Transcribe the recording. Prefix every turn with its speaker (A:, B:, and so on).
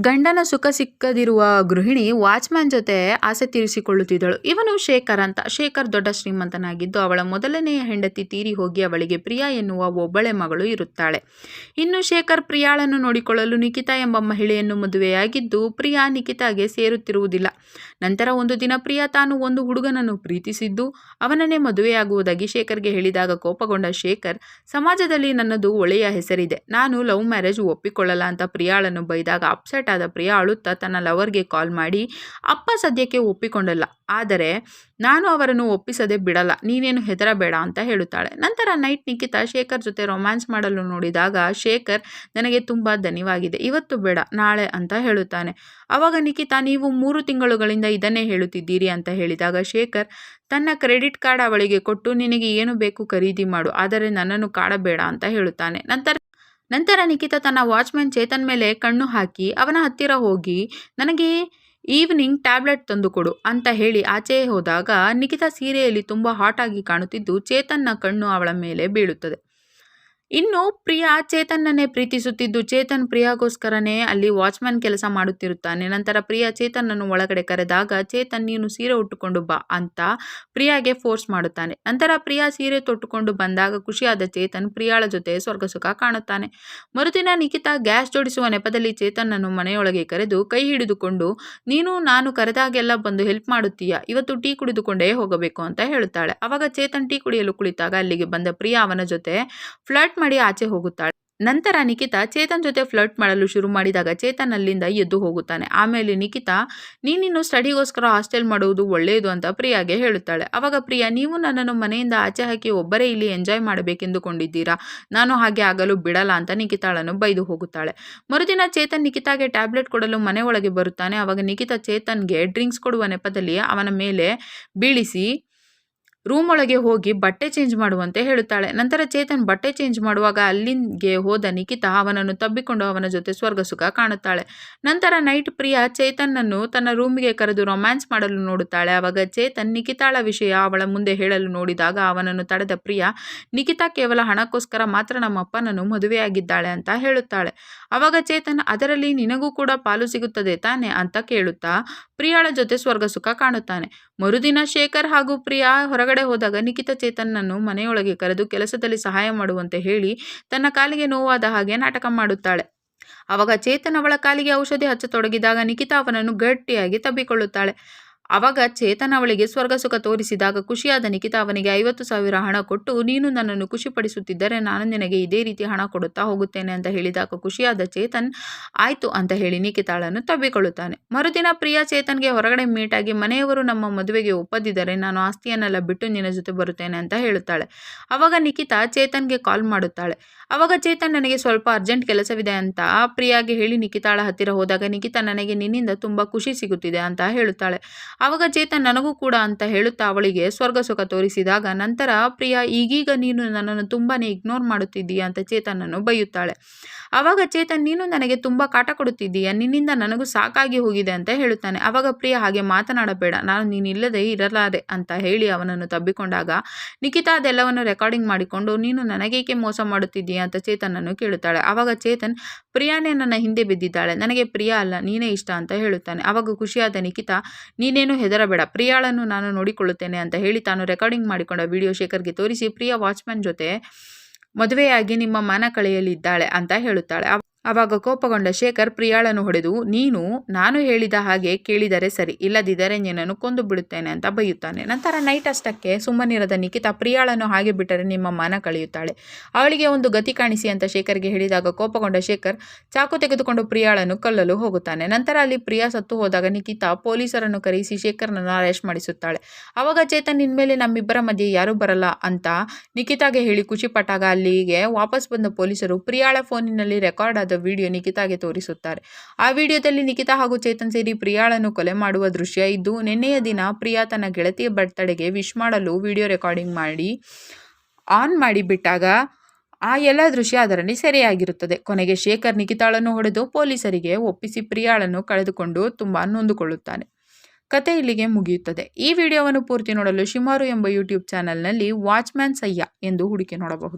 A: ಗಂಡನ ಸುಖ ಸಿಕ್ಕದಿರುವ ಗೃಹಿಣಿ ವಾಚ್ಮ್ಯಾನ್ ಜೊತೆ ಆಸೆ ತೀರಿಸಿಕೊಳ್ಳುತ್ತಿದ್ದಳು. ಇವನು ಶೇಖರ್ ಅಂತ. ಶೇಖರ್ ದೊಡ್ಡ ಶ್ರೀಮಂತನಾಗಿದ್ದು ಅವಳ ಮೊದಲನೆಯ ಹೆಂಡತಿ ತೀರಿ ಹೋಗಿ ಅವಳಿಗೆ ಪ್ರಿಯಾ ಎನ್ನುವ ಒಬ್ಬಳೆ ಮಗಳು ಇರುತ್ತಾಳೆ. ಇನ್ನು ಶೇಖರ್ ಪ್ರಿಯಾಳನ್ನು ನೋಡಿಕೊಳ್ಳಲು ನಿಖಿತಾ ಎಂಬ ಮಹಿಳೆಯನ್ನು ಮದುವೆಯಾಗಿದ್ದು ಪ್ರಿಯಾ ನಿಖಿತಾಗೆ ಸೇರುತ್ತಿರುವುದಿಲ್ಲ. ನಂತರ ಒಂದು ದಿನ ಪ್ರಿಯಾ ತಾನು ಒಂದು ಹುಡುಗನನ್ನು ಪ್ರೀತಿಸಿದ್ದು ಅವನನ್ನೇ ಮದುವೆಯಾಗುವುದಾಗಿ ಶೇಖರ್ಗೆ ಹೇಳಿದಾಗ ಕೋಪಗೊಂಡ ಶೇಖರ್, ಸಮಾಜದಲ್ಲಿ ನನ್ನದು ಒಳ್ಳೆಯ ಹೆಸರಿದೆ. ನಾನು ಲವ್ ಮ್ಯಾರೇಜ್ ಒಪ್ಪಿಕೊಳ್ಳಲ್ಲ ಅಂತ ಪ್ರಿಯಾಳನ್ನು ಬೈದಾಗ ಅಪ್ಸೆಟ್ ಆದ ಪ್ರಿಯಾ ಅಳುತ್ತಾ ತನ್ನ ಲವರ್ಗೆ ಕಾಲ್ ಮಾಡಿ, ಅಪ್ಪ ಸದ್ಯಕ್ಕೆ ಒಪ್ಪಿಕೊಂಡಲ್ಲ, ಆದರೆ ನಾನು ಅವರನ್ನು ಒಪ್ಪಿಸದೆ ಬಿಡಲ್ಲ, ನೀನೇನು ಹೆದರಬೇಡ ಅಂತ ಹೇಳುತ್ತಾಳೆ. ನಂತರ ನೈಟ್ ನಿಖಿತಾ ಶೇಖರ್ ಜೊತೆ ರೊಮ್ಯಾನ್ಸ್ ಮಾಡಲು ನೋಡಿದಾಗ ಶೇಖರ್, ನನಗೆ ತುಂಬ ದನಿವಾಗಿದೆ ಇವತ್ತು ಬೇಡ, ನಾಳೆ ಅಂತ ಹೇಳುತ್ತಾನೆ. ಅವಾಗ ನಿಖಿತಾ, ನೀವು ಮೂರು ತಿಂಗಳುಗಳಿಂದ ಇದನ್ನೇ ಹೇಳುತ್ತಿದ್ದೀರಿ ಅಂತ ಹೇಳಿದಾಗ ಶೇಖರ್, ತನ್ನ ಕ್ರೆಡಿಟ್ ಕಾರ್ಡ್ ಅವಳಿಗೆ ಕೊಟ್ಟು ನಿನಗೆ ಏನು ಬೇಕು ಖರೀದಿ ಮಾಡು, ಆದರೆ ನನ್ನನ್ನು ಕಾಡಬೇಡ ಅಂತ ಹೇಳುತ್ತಾನೆ. ನಂತರ ನಂತರ ನಿಖಿತ ತನ್ನ ವಾಚ್ಮ್ಯಾನ್ ಚೇತನ್ ಮೇಲೆ ಕಣ್ಣು ಹಾಕಿ, ಅವನ ಹತ್ತಿರ ಹೋಗಿ, ನನಗೆ ಈವ್ನಿಂಗ್ ಟ್ಯಾಬ್ಲೆಟ್ ತಂದುಕೊಡು ಅಂತ ಹೇಳಿ ಆಚೆ ಹೋದಾಗ ನಿಖಿತ ಸೀರೆಯಲ್ಲಿ ತುಂಬ ಹಾಟ್ ಆಗಿ ಕಾಣುತ್ತಿದ್ದು ಚೇತನ್ನ ಕಣ್ಣು ಅವಳ ಮೇಲೆ ಬೀಳುತ್ತದೆ. ಇನ್ನು ಪ್ರಿಯಾ ಚೇತನ್ನನ್ನೇ ಪ್ರೀತಿಸುತ್ತಿದ್ದು ಚೇತನ್ ಪ್ರಿಯಾಗೋಸ್ಕರನೇ ಅಲ್ಲಿ ವಾಚ್ಮ್ಯಾನ್ ಕೆಲಸ ಮಾಡುತ್ತಿರುತ್ತಾನೆ. ನಂತರ ಪ್ರಿಯಾ ಚೇತನ್ನನ್ನು ಒಳಗಡೆ ಕರೆದಾಗ, ಚೇತನ್, ನೀನು ಸೀರೆ ಉಟ್ಟುಕೊಂಡು ಬಾ ಅಂತ ಪ್ರಿಯಾಗೆ ಫೋರ್ಸ್ ಮಾಡುತ್ತಾನೆ. ನಂತರ ಪ್ರಿಯಾ ಸೀರೆ ತೊಟ್ಟುಕೊಂಡು ಬಂದಾಗ ಖುಷಿಯಾದ ಚೇತನ್ ಪ್ರಿಯಾಳ ಜೊತೆ ಸ್ವರ್ಗ ಸುಖ ಕಾಣುತ್ತಾನೆ. ಮರುದಿನ ನಿಖಿತಾ ಗ್ಯಾಸ್ ಜೋಡಿಸುವ ನೆಪದಲ್ಲಿ ಚೇತನ್ನನ್ನು ಮನೆಯೊಳಗೆ ಕರೆದು, ಕೈ ಹಿಡಿದುಕೊಂಡು, ನೀನು ನಾನು ಕರೆದಾಗೆಲ್ಲ ಬಂದು ಹೆಲ್ಪ್ ಮಾಡುತ್ತೀಯ? ಇವತ್ತು ಟೀ ಕುಡಿದುಕೊಂಡೇ ಹೋಗಬೇಕು ಅಂತ ಹೇಳುತ್ತಾಳೆ. ಅವಾಗ ಚೇತನ್ ಟೀ ಕುಡಿಯಲು ಕುಳಿತಾಗ ಅಲ್ಲಿಗೆ ಬಂದ ಪ್ರಿಯಾ ಅವನ ಜೊತೆ ಮಾಡಿ ಆಚೆ ಹೋಗುತ್ತಾಳೆ. ನಂತರ ನಿಖಿತಾ ಚೇತನ್ ಜೊತೆ ಫ್ಲರ್ಟ್ ಮಾಡಲು ಶುರು ಮಾಡಿದಾಗ ಚೇತನ್ ಅಲ್ಲಿಂದ ಎದ್ದು ಹೋಗುತ್ತಾನೆ. ಆಮೇಲೆ ನಿಖಿತಾ ನೀನಿನ್ನು ಸ್ಟಡಿಗೋಸ್ಕರ ಹಾಸ್ಟೆಲ್ ಮಾಡುವುದು ಒಳ್ಳೆಯದು ಅಂತ ಪ್ರಿಯಾಗೆ ಹೇಳುತ್ತಾಳೆ. ಅವಾಗ ಪ್ರಿಯಾ, ನೀವು ನನ್ನನ್ನು ಮನೆಯಿಂದ ಆಚೆ ಹಾಕಿ ಒಬ್ಬರೇ ಇಲ್ಲಿ ಎಂಜಾಯ್ ಮಾಡಬೇಕೆಂದುಕೊಂಡಿದ್ದೀರಾ? ನಾನು ಹಾಗೆ ಆಗಲು ಬಿಡಲ್ಲ ಅಂತ ನಿಖಿತಾಳನ್ನು ಬೈದು ಹೋಗುತ್ತಾಳೆ. ಮರುದಿನ ಚೇತನ್ ನಿಖಿತಾಗೆ ಟ್ಯಾಬ್ಲೆಟ್ ಕೊಡಲು ಮನೆ ಬರುತ್ತಾನೆ. ಅವಾಗ ನಿಖಿತಾ ಚೇತನ್ಗೆ ಡ್ರಿಂಕ್ಸ್ ಕೊಡುವ ನೆಪದಲ್ಲಿ ಅವನ ಮೇಲೆ ಬೀಳಿಸಿ ರೂಮ್ ಒಳಗೆ ಹೋಗಿ ಬಟ್ಟೆ ಚೇಂಜ್ ಮಾಡುವಂತೆ ಹೇಳುತ್ತಾಳೆ. ನಂತರ ಚೇತನ್ ಬಟ್ಟೆ ಚೇಂಜ್ ಮಾಡುವಾಗ ಅಲ್ಲಿಗೆ ಹೋದ ನಿಖಿತಾ ಅವನನ್ನು ತಬ್ಬಿಕೊಂಡು ಅವನ ಜೊತೆ ಸ್ವರ್ಗ ಸುಖ ಕಾಣುತ್ತಾಳೆ. ನಂತರ ನೈಟ್ ಪ್ರಿಯಾ ಚೇತನ್ನನ್ನು ತನ್ನ ರೂಮಿಗೆ ಕರೆದು ರೊಮ್ಯಾನ್ಸ್ ಮಾಡಲು ನೋಡುತ್ತಾಳೆ. ಅವಾಗ ಚೇತನ್ ನಿಖಿತಾಳ ವಿಷಯ ಅವಳ ಮುಂದೆ ಹೇಳಲು ನೋಡಿದಾಗ ಅವನನ್ನು ತಡೆದ ಪ್ರಿಯಾ ನಿಖಿತಾ ಕೇವಲ ಹಣಕ್ಕೋಸ್ಕರ ಮಾತ್ರ ನಮ್ಮ ಅಪ್ಪನನ್ನು ಮದುವೆಯಾಗಿದ್ದಾಳೆ ಅಂತ ಹೇಳುತ್ತಾಳೆ. ಅವಾಗ ಚೇತನ್, ಅದರಲ್ಲಿ ನಿನಗೂ ಕೂಡ ಪಾಲು ಸಿಗುತ್ತದೆ ತಾನೆ ಅಂತ ಕೇಳುತ್ತಾ ಪ್ರಿಯಾಳ ಜೊತೆ ಸ್ವರ್ಗ ಸುಖ ಕಾಣುತ್ತಾನೆ. ಮರುದಿನ ಶೇಖರ್ ಹಾಗೂ ಪ್ರಿಯಾ ಹೊರಗಡೆ ಹೋದಾಗ ನಿಖಿತ ಚೇತನ್ನನ್ನು ಮನೆಯೊಳಗೆ ಕರೆದು ಕೆಲಸದಲ್ಲಿ ಸಹಾಯ ಮಾಡುವಂತೆ ಹೇಳಿ ತನ್ನ ಕಾಲಿಗೆ ನೋವಾದ ಹಾಗೆ ನಾಟಕ ಮಾಡುತ್ತಾಳೆ. ಅವಾಗ ಚೇತನ್ ಅವಳ ಕಾಲಿಗೆ ಔಷಧಿ ಹಚ್ಚತೊಡಗಿದಾಗ ನಿಖಿತಾ ಅವನನ್ನು ಗಟ್ಟಿಯಾಗಿ ತಬ್ಬಿಕೊಳ್ಳುತ್ತಾಳೆ. ಅವಾಗ ಚೇತನ ಅವಳಿಗೆ ಸ್ವರ್ಗ ಸುಖ ತೋರಿಸಿದಾಗ ಖುಷಿಯಾದ ನಿಖಿತಾ ಅವನಿಗೆ ಐವತ್ತು ಸಾವಿರ ಹಣ ಕೊಟ್ಟು, ನೀನು ನನ್ನನ್ನು ಖುಷಿಪಡಿಸುತ್ತಿದ್ದರೆ ನಾನು ನಿನಗೆ ಇದೇ ರೀತಿ ಹಣ ಕೊಡುತ್ತಾ ಹೋಗುತ್ತೇನೆ ಅಂತ ಹೇಳಿದಾಗ ಖುಷಿಯಾದ ಚೇತನ್, ಆಯಿತು ಅಂತ ಹೇಳಿ ನಿಖಿತಾಳನ್ನು ತಬ್ಬಿಕೊಳ್ಳುತ್ತಾನೆ. ಮರುದಿನ ಪ್ರಿಯಾ ಚೇತನ್ಗೆ ಹೊರಗಡೆ ಮೀಟಾಗಿ ಮನೆಯವರು ನಮ್ಮ ಮದುವೆಗೆ ಒಪ್ಪದಿದ್ದರೆ ನಾನು ಆಸ್ತಿಯನ್ನೆಲ್ಲ ಬಿಟ್ಟು ನಿನ್ನ ಜೊತೆ ಬರುತ್ತೇನೆ ಅಂತ ಹೇಳುತ್ತಾಳೆ. ಅವಾಗ ನಿಖಿತಾ ಚೇತನ್ಗೆ ಕಾಲ್ ಮಾಡುತ್ತಾಳೆ. ಅವಾಗ ಚೇತನ್, ನನಗೆ ಸ್ವಲ್ಪ ಅರ್ಜೆಂಟ್ ಕೆಲಸವಿದೆ ಅಂತ ಪ್ರಿಯಾಗೆ ಹೇಳಿ ನಿಖಿತಾಳ ಹತ್ತಿರ ಹೋದಾಗ ನಿಖಿತಾ ನನಗೆ ನಿನ್ನಿಂದ ತುಂಬ ಖುಷಿ ಸಿಗುತ್ತಿದೆ ಅಂತ ಹೇಳುತ್ತಾಳೆ. ಆವಾಗ ಚೇತನ್ ನನಗೂ ಕೂಡ ಅಂತ ಹೇಳುತ್ತಾ ಅವಳಿಗೆ ಸ್ವರ್ಗ ಸುಖ ತೋರಿಸಿದಾಗ, ನಂತರ ಪ್ರಿಯಾ, ಈಗೀಗ ನೀನು ನನ್ನನ್ನು ತುಂಬಾ ಇಗ್ನೋರ್ ಮಾಡುತ್ತಿದ್ದೀಯ? ಅಂತ ಚೇತನನ್ನು ಬೈಯುತ್ತಾಳೆ. ಆವಾಗ ಚೇತನ್ ನೀನು ನನಗೆ ತುಂಬ ಕಾಟ ಕೊಡುತ್ತಿದ್ದೀಯ? ನಿನ್ನಿಂದ ನನಗೂ ಸಾಕಾಗಿ ಹೋಗಿದೆ ಅಂತ ಹೇಳುತ್ತಾನೆ. ಆವಾಗ ಪ್ರಿಯ ಹಾಗೆ ಮಾತನಾಡಬೇಡ, ನಾನು ನೀನಿಲ್ಲದೆ ಇರಲಾರೆ ಅಂತ ಹೇಳಿ ಅವನನ್ನು ತಬ್ಬಿಕೊಂಡಾಗ ನಿಖಿತಾ ಅದೆಲ್ಲವನ್ನು ರೆಕಾರ್ಡಿಂಗ್ ಮಾಡಿಕೊಂಡು ನೀನು ನನಗೇಕೆ ಮೋಸ ಮಾಡುತ್ತಿದ್ದೀಯ? ಅಂತ ಚೇತನನ್ನು ಕೇಳುತ್ತಾಳೆ. ಆವಾಗ ಚೇತನ್ ಪ್ರಿಯಾನೇ ನನ್ನ ಹಿಂದೆ ಬಿದ್ದಿದ್ದಾಳೆ. ನನಗೆ ಪ್ರಿಯಾ ಅಲ್ಲ, ನೀನೇ ಇಷ್ಟ ಅಂತ ಹೇಳುತ್ತಾನೆ. ಆವಾಗ ಖುಷಿಯಾದ ನಿಖಿತಾ ನೀನೇನು ಹೆದರಬೇಡ. ಪ್ರಿಯಾಳನ್ನು ನಾನು ನೋಡಿಕೊಳ್ಳುತ್ತೇನೆ ಅಂತ ಹೇಳಿ ತಾನು ರೆಕಾರ್ಡಿಂಗ್ ಮಾಡಿಕೊಂಡ ವಿಡಿಯೋ ಶೇಖರ್ಗೆ ತೋರಿಸಿ, ಪ್ರಿಯಾ ವಾಚ್ಮ್ಯಾನ್ ಜೊತೆ ಮದುವೆಯಾಗಿ ನಿಮ್ಮ ಮನ ಕಳೆಯಲಿದ್ದಾಳೆ ಅಂತ ಹೇಳುತ್ತಾಳೆ. ಆವಾಗ ಕೋಪಗೊಂಡ ಶೇಖರ್ ಪ್ರಿಯಾಳನ್ನು ಹೊಡೆದು, ನೀನು, ನಾನು ಹೇಳಿದ ಹಾಗೆ ಕೇಳಿದರೆ ಸರಿ, ಇಲ್ಲದಿದ್ದರೆ ನಿನ್ನನ್ನು ಕೊಂದು ಬಿಡುತ್ತೇನೆ ಅಂತ ಬೈಯುತ್ತಾನೆ. ನಂತರ ನೈಟ್ ಅಷ್ಟಕ್ಕೆ ಸುಮ್ಮನಿರದ ನಿಖಿತಾ ಪ್ರಿಯಾಳನ್ನು ಹಾಗೆ ಬಿಟ್ಟರೆ ನಿಮ್ಮ ಮನ ಕಳೆಯುತ್ತಾಳೆ. ಅವಳಿಗೆ ಒಂದು ಗತಿ ಕಾಣಿಸಿ ಅಂತ ಶೇಖರ್ಗೆ ಹೇಳಿದಾಗ ಕೋಪಗೊಂಡ ಶೇಖರ್ ಚಾಕು ತೆಗೆದುಕೊಂಡು ಪ್ರಿಯಾಳನ್ನು ಕಲ್ಲಲು ಹೋಗುತ್ತಾನೆ. ನಂತರ ಅಲ್ಲಿ ಪ್ರಿಯಾ ಸತ್ತು ಹೋದಾಗ ನಿಖಿತಾ ಪೊಲೀಸರನ್ನು ಕರೆಸಿ ಶೇಖರ್ನನ್ನು ಅರೆಸ್ಟ್ ಮಾಡಿಸುತ್ತಾಳೆ. ಅವಾಗ ಚೇತನ್ ಇನ್ಮೇಲೆ ನಮ್ಮಿಬ್ಬರ ಮಧ್ಯೆ ಯಾರೂ ಬರಲ್ಲ ಅಂತ ನಿಖಿತಾಗೆ ಹೇಳಿ ಖುಷಿಪಟ್ಟಾಗ ಅಲ್ಲಿಗೆ ವಾಪಸ್ ಬಂದ ಪೊಲೀಸರು ಪ್ರಿಯಾಳ ಫೋನಿನಲ್ಲಿ ರೆಕಾರ್ಡ್ ಆದ ವಿಡಿಯೋ ನಿಖಿತಾಗೆ ತೋರಿಸುತ್ತಾರೆ. ಆ ವಿಡಿಯೋದಲ್ಲಿ ನಿಖಿತಾ ಹಾಗೂ ಚೇತನ್ ಸೇರಿ ಪ್ರಿಯಾಳನ್ನು ಕೊಲೆ ಮಾಡುವ ದೃಶ್ಯ ಇದ್ದು, ನಿನ್ನೆಯ ದಿನ ಪ್ರಿಯಾ ತನ್ನ ಗೆಳತಿಯ ಬರ್ತಡೆಗೆ ವಿಶ್ ಮಾಡಲು ವಿಡಿಯೋ ರೆಕಾರ್ಡಿಂಗ್ ಮಾಡಿ, ಆನ್ ಮಾಡಿ ಬಿಟ್ಟಾಗ ಆ ಎಲ್ಲ ದೃಶ್ಯ ಅದರಲ್ಲಿ ಸೆರೆಯಾಗಿರುತ್ತದೆ. ಕೊನೆಗೆ ಶೇಖರ್ ನಿಖಿತಾಳನ್ನು ಹೊಡೆದು ಪೊಲೀಸರಿಗೆ ಒಪ್ಪಿಸಿ ಪ್ರಿಯಾಳನ್ನು ಕಳೆದುಕೊಂಡು ತುಂಬ ನೊಂದುಕೊಳ್ಳುತ್ತಾನೆ. ಕತೆ ಇಲ್ಲಿಗೆ ಮುಗಿಯುತ್ತದೆ. ಈ ವಿಡಿಯೋವನ್ನು ಪೂರ್ತಿ ನೋಡಲು ಶಿಮಾರು ಎಂಬ ಯೂಟ್ಯೂಬ್ ಚಾನಲ್ನಲ್ಲಿ ವಾಚ್ಮ್ಯಾನ್ ಸಯ್ಯ ಎಂದು ಹುಡುಕಿ ನೋಡಬಹುದು.